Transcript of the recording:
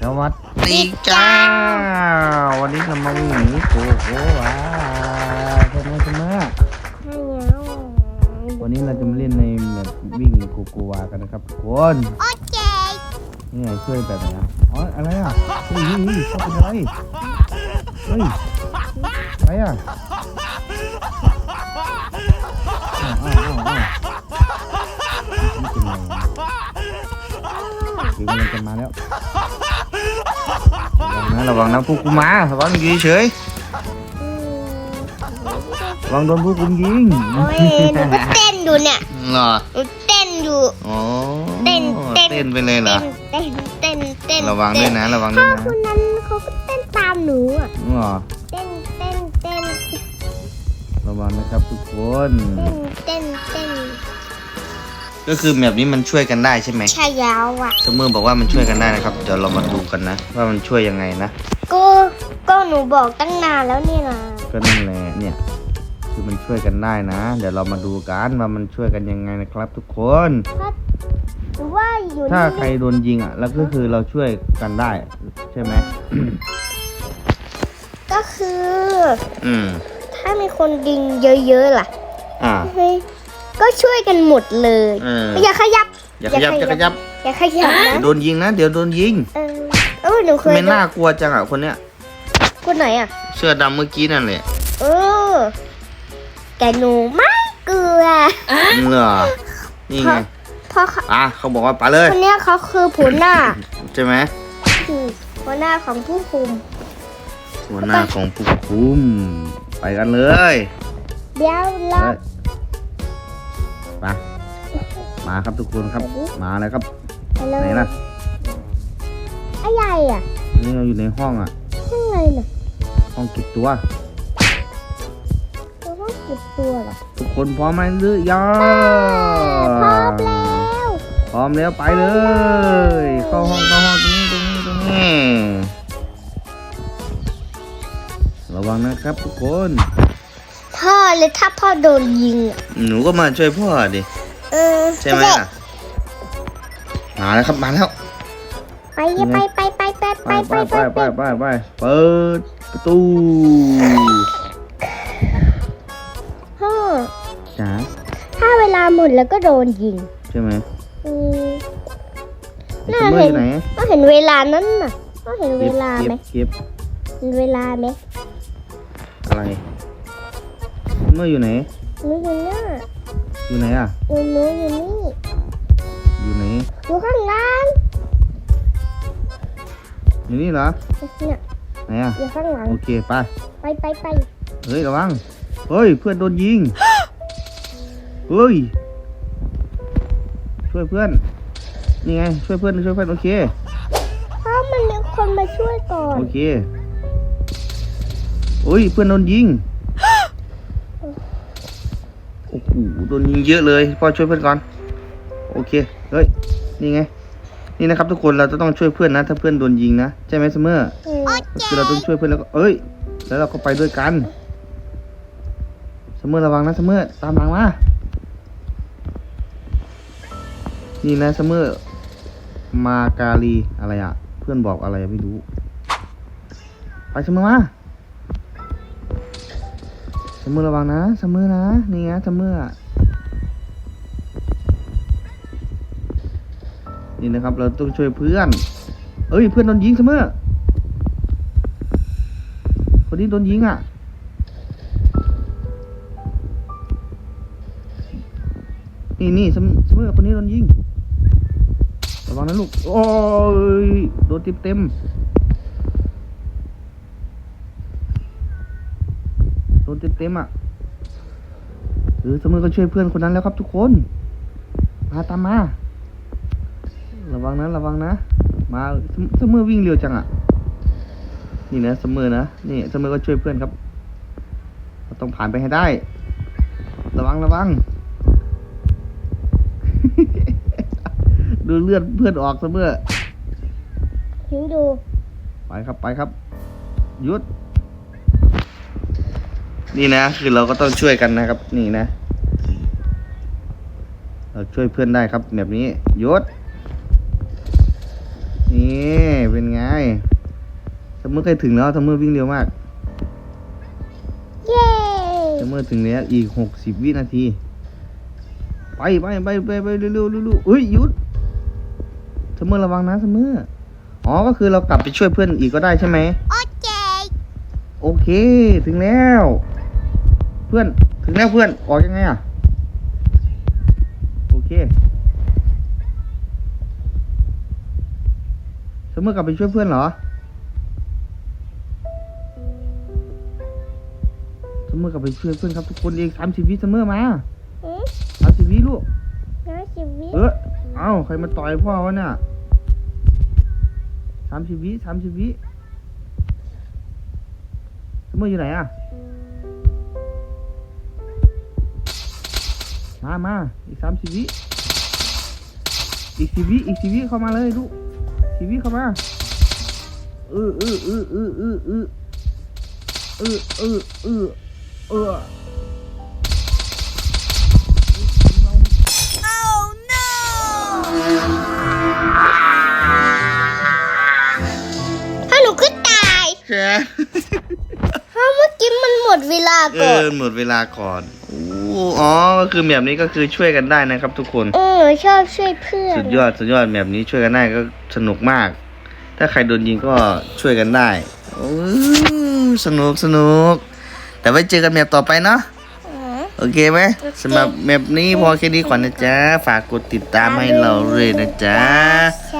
สวัสดีจ้า วันนี้เรามาวิ่งหนีโกโก้ว้าทำไมทำไมวันนี้เราจะมาเล่นในแบบวิ่งโกโกวากันนะครับทุกคนโอเคนี่ไงช่วยแบบไหนอะอ๋ออะไรอะเฮ้ยเฮ้ยเฮ้ยเขาเป็นอะไรเฮ้ยอะไรอะอ้าวอ้าวอ้าวอ้าวนี่เป็นไงคือมันจะมาแล้วระวัง นะระวังนะพวกกูมาระวังอยู่เฉยระวังโดนพวกกูยิงโอ้ยหนูก็เต้นอยู่เนี่ยเหรอหนูเต้นอยู่อ๋อเต้นเต้นเต้นไปเลยเหรอเต้นเต้นเต้นเต้นระวังด้วยนะระวังด้พ่วอยนะคนนั้นเขาก็เต้นตามหนูอะเหรอเต้นเต้นเต้นระวังนะครับทุกคนเต้นเต้น ก็คือแบบนี้มันช่วยกันได้ใช่ไหมใช่แล้วอะสมมติบอกว่ามันช่วยกันได้นะครับ เดี๋ยวเรามาดูกันนะ ว่ามันช่วยยังไงนะ ก็ก็หนูบอกตั้งนานแล้วนี่นะก็นั่นแหละเนี่ย คือมันช่วยกันได้นะ เดี๋ยวเรามาดูกันว่ามันช่วยกันยังไงนะครับ ทุกคน ถ้าหรือว่าอยู่ถ้านี่ใครโดนยิงอะ แล้วก็คือเราช่วยกันได้ ใช่ไหม ก็คือ อืม ถ้ามีคนยิงเยอะๆล่ะอ่า เฮ้ย ก็ช่วยกันหมดเลยเอออย่าขยับอย่าขยับอย่าขยับอย่าขยับนะเดี๋ยวโดนยิงนะ เดี๋ยวโดนยิงเออเออหนูเคทำยไมน่ากลัวจังอะคนเนี้ยคนไหนอะ เสื้อดำเมื่อกี้นั่นแหละเออ แต่หนูไม่กลัวเหรอนี่ไงเพราะเขาอะเขาบอกว่าไปเลยคนเนี้ยเขาคือผู้หน้าใช่ไหมคือหัวหน้าของผู้คุม หัวหน้าของผู้คุมไปกันเลย เดี๋ยวเราเฮ้ย ไปมาครับทุกคนครับ มาเลยครับ ไปเลยไหนล่ะ อะไรอะนี่เราอยู่ในห้องอะ ข้างในน่ะห้องเก็บตัวเราต้องเก็บตัวเหรอทุกคนพร้อมไหมหรือยังพร้อมแล้วพร้อมแล้วไปเลย เข้าห้องเข้าห้องตรงนี้ตรงนี้ตรงนี้ ระวังนะครับทุกคน พ่อเลยถ้าพ่อโดนยิงอะหนูก็มาช่วยพ่อดิเออใช่ไหมล่ะมาแล้วครับมาแล้วไปไปไปไปไปไปไปไปไปไปไปไปไปเปิดประตูพ่อจ๋าถ้าเวลาหมดแล้วก็โดนยิงใช่ไหมอืมไอ้น่าสมอเห็อนยู่ไหนก็เห็นเวลานั้นน่ะก็เห็นเวเก็บลาเก็ไหมบเก็บเห็นเวลาไหมอะไร เมื่ออยู่ไหนหนูอยู่น่ะอยู่ไหนอะหนูหนูอยู่นี่อยู่ไหนอยู่ข้างล่างอยู่นี่เหรอเนี่ยไหนอะอยู่ข้างหลังโอเคไปไปไปไปเฮ้ยระวังเฮ้ยเพื่อนโดนยิงเฮ้ยช่วยเพื่อนนี่ไงช่วยเพื่อนช่วยเพื่อนโอเคเพราะมันมีคนมาช่วยก่อนโอเคโอ้ยเพื่อนโดนยิง โอ้โหโดนยิงเยอะเลยพ่อช่วยเพื่อนก่อน โอเค เฮ้ย นี่ไง นี่นะครับทุกคนเราจะต้องช่วยเพื่อนนะ ถ้าเพื่อนโดนยิงนะใช่ไหมเสมออืมก็คือเราต้องช่วยเพื่อนแล้วก็เอ้ย แล้วเราก็ไปด้วยกันเสมอระวังนะเสมอตามหลังมานี่นะเสมอมาการีอะไรอะเพื่อนบอกอะไรไม่รู้ ไปเสมอมาเส มอระวังนะเสมอนะนี่ไงเสมอนี่นะครับ เราต้องช่วยเพื่อน เอ้ย เพื่อนโดนยิงเสมอคนนี้โดนยิงอะนี่นี่สมอเสมอคนนี้โดนยิงระวังนะลูก โอ้ย โดนเต็มเต็มๆโด นเต็มเต็มๆอะเออเสมอก็ช่วยเพื่อนคนนั้นแล้วครับทุกคน มาตามมา ระวังนะระวังนะ มาเสมเสมอวิ่งเร็วจังอะ นี่นะเสมอนะ นี่เสมอก็ช่วยเพื่อนครับเราต้องผ่านไปให้ได้ ระวังระวัง ดูเลือดเพื่อนออกเสมอหิวดู ไปครับไปครับ หยุด นี่นะ คือเราก็ต้องช่วยกันนะครับ นี่นะ เราช่วยเพื่อนได้ครับ แบบนี้หยุดนี่เป็นไงสมมติใกล้ถึงแล้วสมมติวิ่งเร็วมากเย้สมมติถึงแล้วอีกหกสิบวินาที ไปไปไปไปไปเร็วเร็วเร็วเร็วเอ้ยหยุดสมมติระวังนะสมมติอ๋อก็คือเรากลับไปช่วยเพื่อนอีกก็ได้ใช่ไหมโอเค โอเค ถึงแล้ว เพื่อน ถึงแล้วเพื่อน ออกยังไงอะ โอเคสมมติกลับไปช่วยเพื่อนเหรอสมมติกลับไปช่วยเพื่อนครับทุกคนอีกสามสิบวิเสมอมาอืมสามสิบวิลูกน้อยชีวิตเออเอ้าใครมาต่อยพ่อวะเนี่ยสามสิบวิสามสิบวิสมมติอยู่ไหนอะ มามาอีกสามสิบวิอีกสิบวิอีกสิบวิเข้ามาเลยลูกสิบวิเข้ามาเออเออเออเออเออเออเออเออเออเออถ้าหนูก็ตายแค่เพราะเมื่อกี้มันหมดเวลาเอก่อน อหมดเวลาก่อนโอ้อ๋อ ก็คือแบบนี้ก็คือช่วยกันได้นะครับทุกคน เออชอบช่วยเพื่อนสุดยอดสุดยอดแบบนี้ช่วยกันได้ก็สนุกมาก ถ้าใครโดนยิงก็ช่วยกันได้โอ้สนุกสนุก แต่ไว้เจอกันแบบต่อไปเนาะ อืม โอเคไหมโอเคสำหรับแบบนี้พอแค่นี้ก่อนนะจ๊ะ ฝากกดติดตามให้เราเลยนะจ๊ะ ใช่